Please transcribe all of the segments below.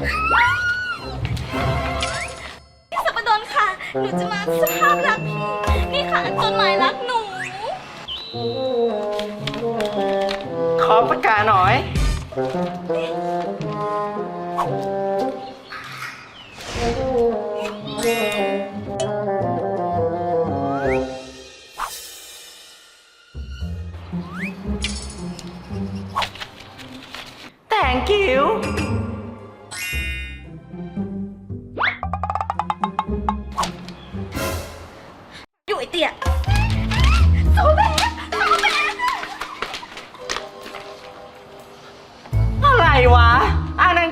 พี่สับปะดนค่ะ หนูจะมาสภาพรักพี่ นี่ค่ะจดหมายรักหนู ขอประกาศหน่อย thank you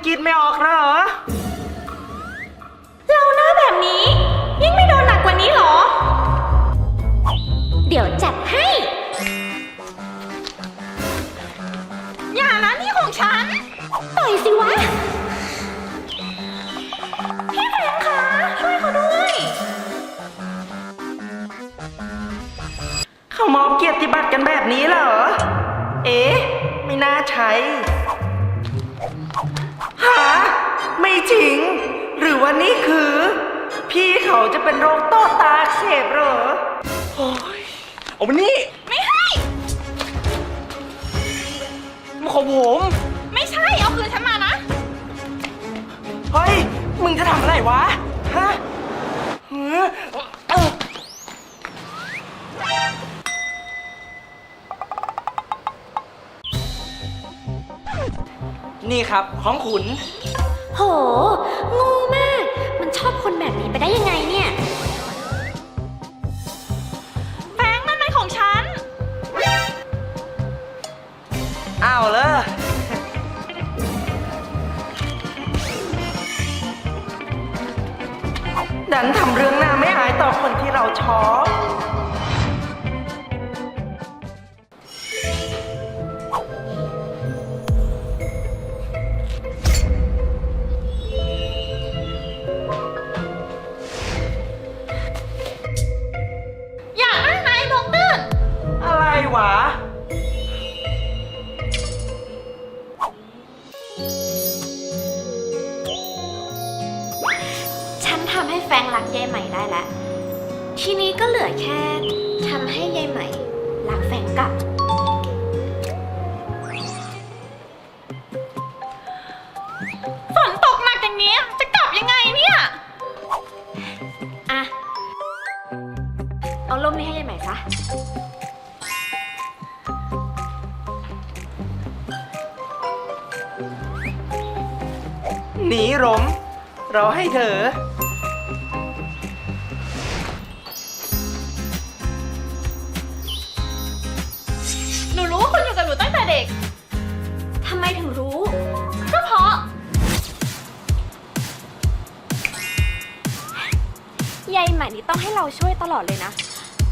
อ่านอังกฤษไม่ออกเหรอ เราหน้าแบบนี้ ยิ่งไม่โดนหนักกว่านี้เหรอ เดี๋ยวจัดให้ อย่านะนี่ของฉัน ต่อยสิวะ พี่แฟนคะช่วยเขาด้วย เขามอบเกียรติบัตรกันแบบนี้เหรอ เอ๊ะ ไม่น่าใช้ ฮะไม่จริง หรือว่านี่คือ พี่เขาจะเป็นโรคต้อตาอักเสบเหรอ โอ้ยเอามานี่ไม่ให้มันของผมไม่ใช่ เอาคืนฉันมานะ เฮ้ย มึงจะทำอะไรวะ ฮะเออเออ นี่ครับของขุน โหโงูมาก มันชอบคนแบบนี้ไปได้ยังไงเนี่ย แฟงนั่นมันของฉัน อ้าวเลยดันทำเรื่องหน้าไม่อายต่อคนที่เราชอบ ทำให้แฟงรักยายใหม่ได้แล้ว ทีนี้ก็เหลือแค่ทำให้ยายใหม่ รักแฟงกลับ ฝนตกหนักอย่างนี้จะกลับยังไงเนี่ย อะ เอาล่มนี้ให้ยายใหม่ซะ หนีหรมเราให้เธอ ต้องให้เราช่วยตลอดเลยนะ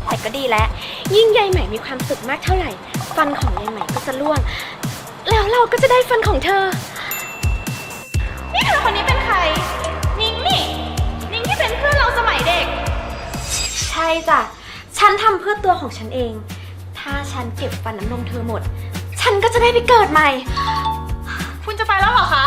แต่ก็ดีแล้ว ยิ่งยายใหม่มีความสุขมากเท่าไหร่ ฟันของยายใหม่ก็จะร่วง แล้วเราก็จะได้ฟันของเธอ นี่เธอคนนี้เป็นใคร นิ้งนี่ นิ้งที่เป็นเพื่อนเราสมัยเด็ก ใช่จ้ะ ฉันทำเพื่อตัวของฉันเอง ถ้าฉันเก็บฟันน้ำนมเธอหมด ฉันก็จะได้ไปเกิดใหม่ คุณจะไปแล้วเหรอคะ